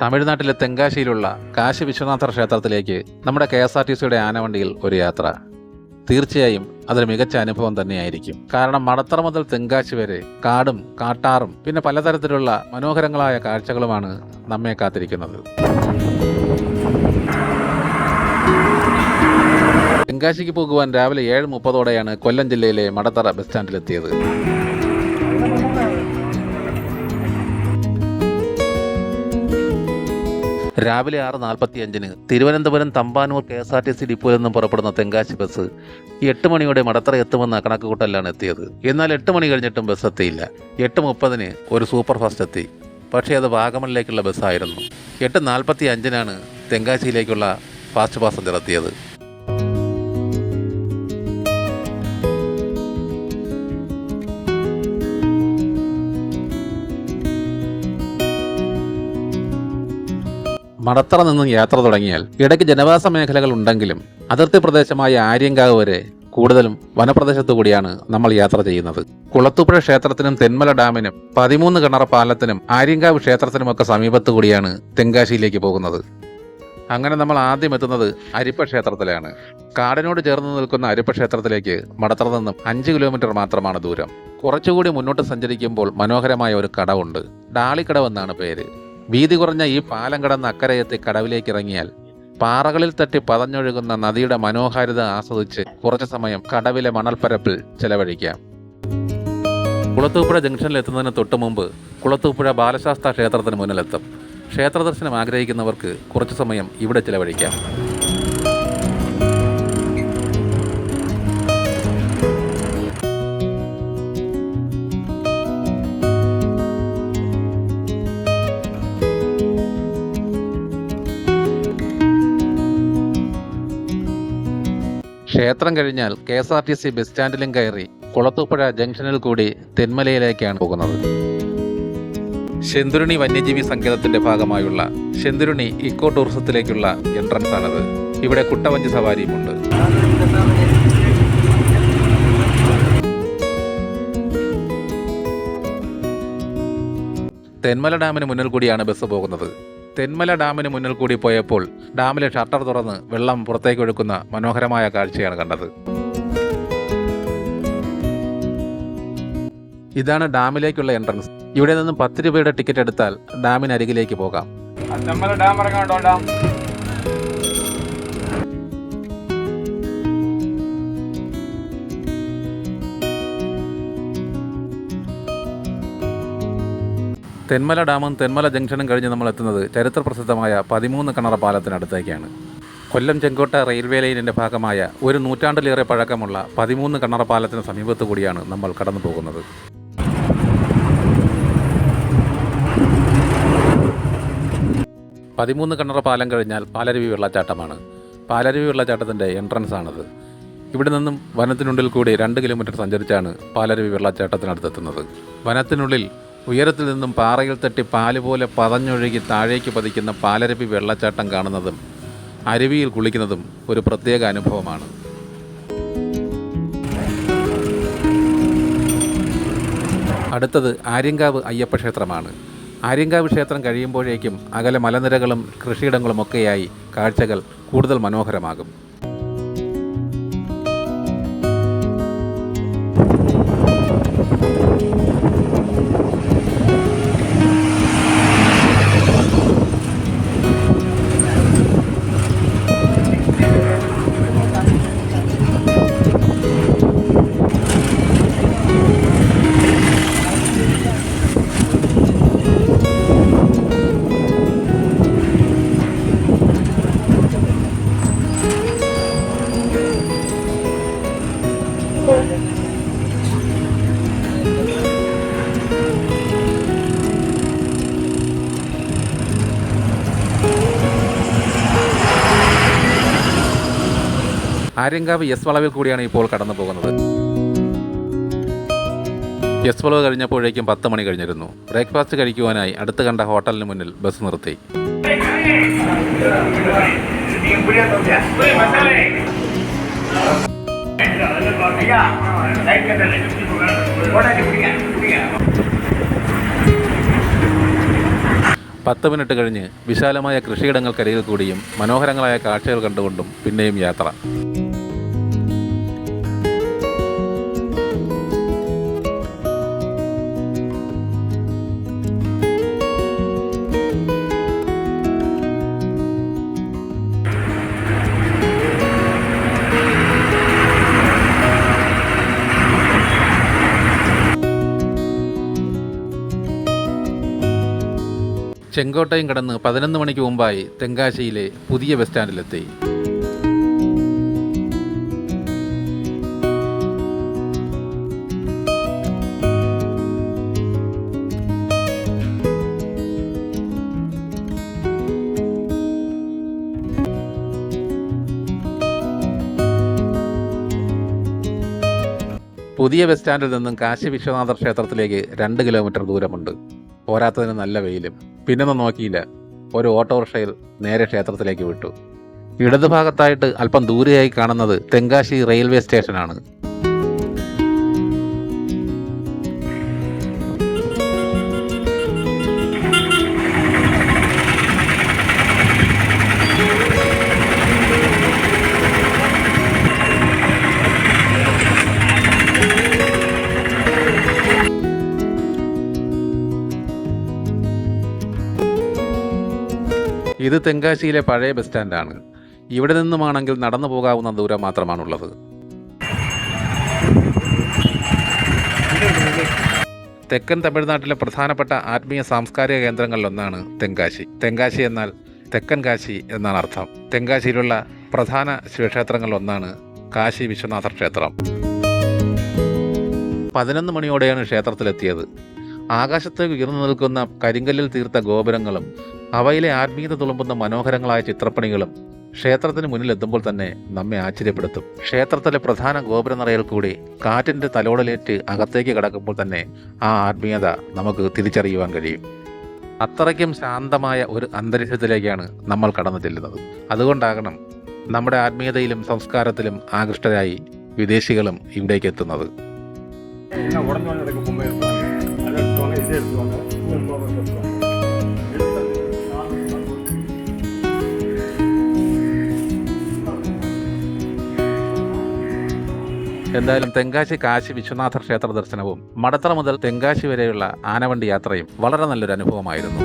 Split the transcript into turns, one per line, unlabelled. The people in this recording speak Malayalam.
തമിഴ്നാട്ടിലെ തെങ്കാശിയിലുള്ള കാശി വിശ്വനാഥ ക്ഷേത്രത്തിലേക്ക് നമ്മുടെ കെ എസ് ആർ ടി സിയുടെ ആനവണ്ടിയിൽ ഒരു യാത്ര. തീർച്ചയായും അതൊരു മികച്ച അനുഭവം തന്നെയായിരിക്കും. കാരണം മടത്തറ മുതൽ തെങ്കാശി വരെ കാടും കാട്ടാറും പിന്നെ പലതരത്തിലുള്ള മനോഹരങ്ങളായ കാഴ്ചകളുമാണ് നമ്മെ കാത്തിരിക്കുന്നത്. തെങ്കാശിക്ക് പോകുവാൻ രാവിലെ ഏഴ് മുപ്പതോടെയാണ് കൊല്ലം ജില്ലയിലെ മടത്തറ ബസ് സ്റ്റാൻഡിലെത്തിയത്. രാവിലെ ആറ് നാൽപ്പത്തി അഞ്ചിന് Thiruvananthapuram Thampanoor K S R T C ഡിപ്പോയിൽ നിന്നും പുറപ്പെടുന്ന തെങ്കാശി ബസ് എട്ട് മണിയോടെ മടത്തറ എത്തുമെന്ന കണക്കുകൂട്ടലാണ് എത്തിയത്. എന്നാൽ എട്ട് മണി കഴിഞ്ഞിട്ടും ബസ് എത്തിയില്ല. എട്ട് മുപ്പതിന് ഒരു സൂപ്പർ ഫാസ്റ്റ് എത്തി. പക്ഷേ അത് വാഗമണിലേക്കുള്ള ബസ്സായിരുന്നു. എട്ട് നാൽപ്പത്തി അഞ്ചിനാണ് തെങ്കാശിയിലേക്കുള്ള ഫാസ്റ്റ് പാസഞ്ചർ എത്തിയത്. മടത്തറ നിന്നും യാത്ര തുടങ്ങിയാൽ ഇടയ്ക്ക് ജനവാസ മേഖലകൾ ഉണ്ടെങ്കിലും അതിർത്തി പ്രദേശമായ ആര്യങ്കാവ് വരെ കൂടുതലും വനപ്രദേശത്തു കൂടിയാണ് നമ്മൾ യാത്ര ചെയ്യുന്നത്. കുളത്തുപുഴ ക്ഷേത്രത്തിനും തെന്മല ഡാമിനും പതിമൂന്ന് കിണറ പാലത്തിനും ആര്യങ്കാവ് ക്ഷേത്രത്തിനുമൊക്കെ സമീപത്തു കൂടിയാണ് തെങ്കാശിയിലേക്ക് പോകുന്നത്. അങ്ങനെ നമ്മൾ ആദ്യം എത്തുന്നത് അരിപ്പ ക്ഷേത്രത്തിലാണ്. കാടിനോട് ചേർന്ന് നിൽക്കുന്ന അരിപ്പ ക്ഷേത്രത്തിലേക്ക് മടത്തറ നിന്നും അഞ്ച് കിലോമീറ്റർ മാത്രമാണ് ദൂരം. കുറച്ചുകൂടി മുന്നോട്ട് സഞ്ചരിക്കുമ്പോൾ മനോഹരമായ ഒരു കടവുണ്ട്. ഡാളിക്കടവ് എന്നാണ് പേര്. വീതി കുറഞ്ഞ ഈ പാലം കടന്ന് അക്കരയെത്തി കടവിലേക്ക് ഇറങ്ങിയാൽ പാറകളിൽ തട്ടി പതഞ്ഞൊഴുകുന്ന നദിയുടെ മനോഹാരിത ആസ്വദിച്ച് കുറച്ചു സമയം കടവിലെ മണൽപ്പരപ്പിൽ ചെലവഴിക്കാം. കുളത്തൂപ്പുഴ ജംഗ്ഷനിൽ എത്തുന്നതിന് തൊട്ടു മുമ്പ് കുളത്തൂപ്പുഴ ബാലശാസ്ത്ര ക്ഷേത്രത്തിന് മുന്നിലെത്തും. ക്ഷേത്ര ദർശനം ആഗ്രഹിക്കുന്നവർക്ക് കുറച്ചു സമയം ഇവിടെ ചെലവഴിക്കാം. ക്ഷേത്രം കഴിഞ്ഞാൽ K S R T C bus സ്റ്റാൻഡിലും കയറി കുളത്തൂപ്പുഴ ജംഗ്ഷനിൽ കൂടി തെന്മലയിലേക്കാണ് പോകുന്നത്. ശെന്തുരുണി വന്യജീവി സങ്കേതത്തിന്റെ ഭാഗമായുള്ള ശെന്തുരുണി ഇക്കോ ടൂറിസത്തിലേക്കുള്ള എൻട്രൻസ് ആണത് ഇവിടെ കുട്ടവഞ്ചി സവാരിയുമുണ്ട്. തെന്മല ഡാമിന് മുന്നിൽ കൂടിയാണ് ബസ് പോകുന്നത്. തെന്മല ഡാമിന് മുന്നിൽ കൂടി പോയപ്പോൾ ഡാമിലെ ഷട്ടർ തുറന്ന് വെള്ളം പുറത്തേക്ക് ഒഴുക്കുന്ന മനോഹരമായ കാഴ്ചയാണ് കണ്ടത്. ഇതാണ് ഡാമിലേക്കുള്ള എൻട്രൻസ് ഇവിടെ നിന്നും പത്ത് രൂപയുടെ ടിക്കറ്റ് എടുത്താൽ ഡാമിനരികിലേക്ക് പോകാം.
Dam ഇറങ്ങാണ്ടോ dam?
തെന്മല ഡാമും തെന്മല ജംഗ്ഷനും കഴിഞ്ഞ് നമ്മൾ എത്തുന്നത് ചരിത്ര പ്രസിദ്ധമായ പതിമൂന്ന് കിണറ പാലത്തിനടുത്തേക്കാണ്. കൊല്ലം ചെങ്കോട്ട റെയിൽവേ ലൈനിന്റെ ഭാഗമായ ഒരു നൂറ്റാണ്ടിലേറെ പഴക്കമുള്ള പതിമൂന്ന് കിണറ പാലത്തിന് സമീപത്തു കൂടിയാണ് നമ്മൾ കടന്നു പോകുന്നത് പതിമൂന്ന് കിണറ പാലം കഴിഞ്ഞാൽ പാലരുവി വെള്ളച്ചാട്ടമാണ്. പാലരുവി വെള്ളച്ചാട്ടത്തിന്റെ എൻട്രൻസ് ആണത്. ഇവിടെ നിന്നും വനത്തിനുള്ളിൽ കൂടി രണ്ട് കിലോമീറ്റർ സഞ്ചരിച്ചാണ് പാലരുവി വെള്ളച്ചാട്ടത്തിനടുത്തെത്തുന്നത്. വനത്തിനുള്ളിൽ ഉയരത്തിൽ നിന്നും പാറയിൽ തട്ടി പാൽ പോലെ പതഞ്ഞൊഴുകി താഴേക്ക് പതിക്കുന്ന പാലരപ്പി വെള്ളച്ചാട്ടം കാണുന്നതും അരുവിയിൽ കുളിക്കുന്നതും ഒരു പ്രത്യേക അനുഭവമാണ്. അടുത്തത് ആര്യങ്കാവ് അയ്യപ്പ ക്ഷേത്രമാണ്. ആര്യങ്കാവ് ക്ഷേത്രം കഴിയുമ്പോഴേക്കും അകലെ മലനിരകളും കൃഷിയിടങ്ങളും ഒക്കെയായി കാഴ്ചകൾ കൂടുതൽ മനോഹരമാകും. ആര്യങ്കാവ് എസ് വളവിൽ കൂടിയാണ് ഇപ്പോൾ കടന്നു പോകുന്നത്. എസ് വളവ് കഴിഞ്ഞപ്പോഴേക്കും പത്ത് മണി കഴിഞ്ഞിരുന്നു. ബ്രേക്ക്ഫാസ്റ്റ് കഴിക്കുവാനായി അടുത്ത് കണ്ട ഹോട്ടലിന് മുന്നിൽ ബസ് നിർത്തി. പത്ത് മിനിറ്റ് കഴിഞ്ഞ് വിശാലമായ കൃഷിയിടങ്ങൾക്കരികിൽ കൂടിയും മനോഹരങ്ങളായ കാഴ്ചകൾ കണ്ടുകൊണ്ടും പിന്നെയും യാത്ര. ചെങ്കോട്ടയും കടന്ന് പതിനൊന്ന് മണിക്ക് മുമ്പായി തെങ്കാശിയിലെ പുതിയ ബസ് സ്റ്റാൻഡിലെത്തി. പുതിയ ബസ് സ്റ്റാൻഡിൽ നിന്നും കാശി വിശ്വനാഥ ക്ഷേത്രത്തിലേക്ക് രണ്ട് കിലോമീറ്റർ ദൂരമുണ്ട്. പോരാത്തതിന് നല്ല വെയിലും. പിന്നൊന്നും നോക്കിയില്ല. ഒരു ഓട്ടോറിക്ഷയിൽ നേരെ ക്ഷേത്രത്തിലേക്ക് വിട്ടു. ഇടതുഭാഗത്തായിട്ട് അല്പം ദൂരെയായി കാണുന്നത് തെങ്കാശി റെയിൽവേ സ്റ്റേഷനാണ്. ഇത് തെങ്കാശിയിലെ പഴയ ബസ് സ്റ്റാൻഡാണ്. ഇവിടെ നിന്നുമാണെങ്കിൽ നടന്നു പോകാവുന്ന ദൂരം മാത്രമാണുള്ളത്. തെക്കൻ തമിഴ്നാട്ടിലെ പ്രധാനപ്പെട്ട ആത്മീയ സാംസ്കാരിക കേന്ദ്രങ്ങളിലൊന്നാണ് തെങ്കാശി. തെങ്കാശി എന്നാൽ തെക്കൻ കാശി എന്നാണ് അർത്ഥം. തെങ്കാശിയിലുള്ള പ്രധാന ശിവക്ഷേത്രങ്ങളിലൊന്നാണ് കാശി വിശ്വനാഥ ക്ഷേത്രം. പതിനൊന്ന് മണിയോടെയാണ് ക്ഷേത്രത്തിലെത്തിയത്. ആകാശത്തേക്ക് ഉയർന്നു നിൽക്കുന്ന കരിങ്കല്ലിൽ തീർത്ത ഗോപുരങ്ങളും അവയിലെ ആത്മീയത തുളുമ്പുന്ന മനോഹരങ്ങളായ ചിത്രപ്പണികളും ക്ഷേത്രത്തിന് മുന്നിലെത്തുമ്പോൾ തന്നെ നമ്മെ ആശ്ചര്യപ്പെടുത്തും. ക്ഷേത്രത്തിലെ പ്രധാന ഗോപുരനിറയിൽ കൂടി കാറ്റിന്റെ തലോടലേറ്റ് അകത്തേക്ക് കടക്കുമ്പോൾ തന്നെ ആ ആത്മീയത നമുക്ക് തിരിച്ചറിയുവാൻ കഴിയും. അത്രയ്ക്കും ശാന്തമായ ഒരു അന്തരീക്ഷത്തിലേക്കാണ് നമ്മൾ കടന്നു ചെല്ലുന്നത്. അതുകൊണ്ടാകണം നമ്മുടെ ആത്മീയതയിലും സംസ്കാരത്തിലും ആകൃഷ്ടരായി വിദേശികളും ഇവിടേക്ക് എത്തുന്നത്.
ഉടനെ
എന്തായാലും തെങ്കാശി കാശി വിശ്വനാഥ ക്ഷേത്ര ദർശനവും മടത്തറ മുതൽ തെങ്കാശി വരെയുള്ള ആനവണ്ടി യാത്രയും വളരെ നല്ലൊരു അനുഭവമായിരുന്നു.